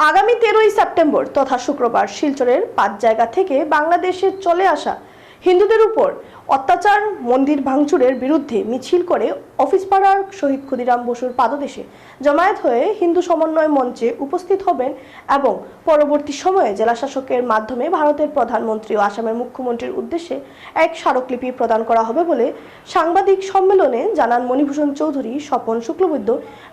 আগামী তেরোই সেপ্টেম্বর তথা শুক্রবার শিলচরের পাঁচ জায়গা থেকে বাংলাদেশে চলে আসা হিন্দুদের উপর অত্যাচার, মন্দির ভাঙচুরের বিরুদ্ধে মিছিল করে অফিস পাড়ার শহীদ ক্ষুদিরাম বসুর পাদদেশে। জমায়েত হয়ে হিন্দু সমন্বয় মঞ্চে উপস্থিত হবেন এবং পরবর্তী সময়ে জেলাশাসকের মাধ্যমে ভারতের প্রধানমন্ত্রী ও আসামের মুখ্যমন্ত্রীর উদ্দেশ্যে এক স্মারকলিপি প্রদান করা হবে বলে সাংবাদিক সম্মেলনে জানান মণিভূষণ চৌধুরী, স্বপন শুক্লবৈদ্য,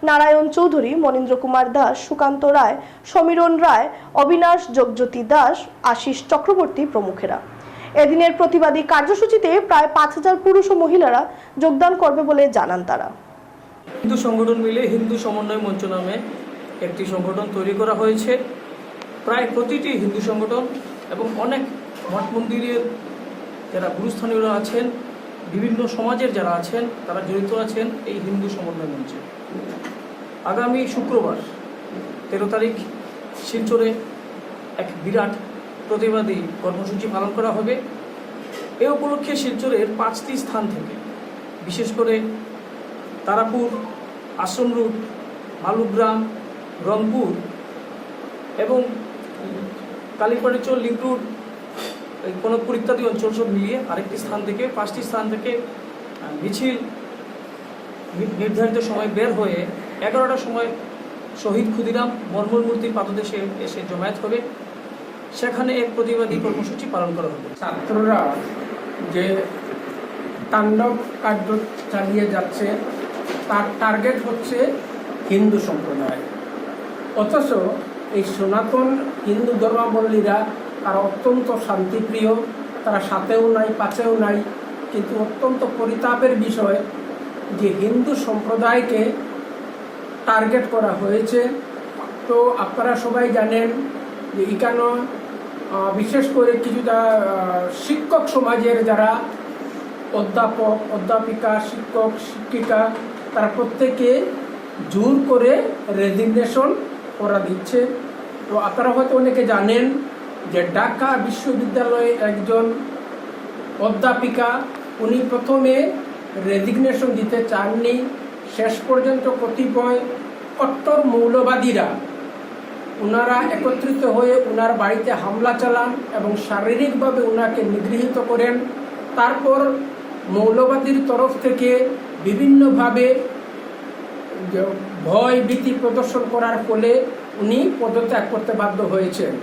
নারায়ণ চৌধুরী, মনীন্দ্র কুমার দাস, সুকান্ত রায়, সমীরণ রায়, অবিনাশ যোগজ্যোতি দাস, আশিস চক্রবর্তী প্রমুখেরা। এদিনের প্রতিবাদী কার্যসূচিতে প্রায় পাঁচ হাজার পুরুষ ও মহিলারা যোগদান করবে বলে জানান তারা। হিন্দু সংগঠন মিলে হিন্দু সমন্বয় মঞ্চ নামে একটি সংগঠন তৈরি করা হয়েছে। প্রায় প্রতিটি হিন্দু সংগঠন এবং অনেক মঠ মন্দিরের যারা গুরুস্থানীয়রা আছেন, বিভিন্ন সমাজের যারা আছেন, তারা জড়িত আছেন এই হিন্দু সমন্বয় মঞ্চে। আগামী শুক্রবার, তেরো তারিখ, শিলচরে এক বিরাট প্রতিবাদী কর্মসূচি পালন করা হবে। এ উপলক্ষে শিলচরের পাঁচটি স্থান থেকে, বিশেষ করে তারাপুর, আশ্রম রুট, মালুগ্রাম, রংপুর এবং কালীপাড়িচর লিঙ্ক রুট কনকপুর ইত্যাদি অঞ্চল সব মিলিয়ে আরেকটি স্থান থেকে, পাঁচটি স্থান থেকে মিছিল নির্ধারিত সময় বের হয়ে এগারোটার সময় শহীদ ক্ষুদিরাম মর্মর মূর্তির পাদদেশে এসে জমায়েত হবে। সেখানে এক প্রতিবাদী কর্মসূচি পালন করা হবে। ছাত্ররা যে তাণ্ডব কার্য চালিয়ে যাচ্ছে, তার টার্গেট হচ্ছে হিন্দু সম্প্রদায়। অথচ এই সনাতন হিন্দু ধর্মাবলম্বীরা তারা অত্যন্ত শান্তিপ্রিয়, তারা সাথেও নাই পাশেও নাই, কিন্তু অত্যন্ত পরিতাপের বিষয় যে হিন্দু সম্প্রদায়কে টার্গেট করা হয়েছে। তো আপনারা সবাই জানেন যে এখানে বিশেষ করে কিছুটা শিক্ষক সমাজের যারা অধ্যাপক, অধ্যাপিকা, শিক্ষক, শিক্ষিকা, তারা প্রত্যেকে জোর করে রেজিগনেশন করা দিচ্ছে। তো আপনারা হয়তো অনেকে জানেন যে ঢাকা বিশ্ববিদ্যালয়ে একজন অধ্যাপিকা, উনি প্রথমে রেজিগনেশন দিতে চাননি। শেষ পর্যন্ত কতিপয় কট্টর মৌলবাদীরা ওনারা একত্রিত হয়ে ওনার বাড়িতে হামলা চালান এবং শারীরিকভাবে ওনাকে নিগৃহীত করেন। তারপর মৌলবাদীর তরফ থেকে বিভিন্নভাবে ভয় ভীতি প্রদর্শন করার ফলে উনি পদত্যাগ করতে বাধ্য হয়েছেন।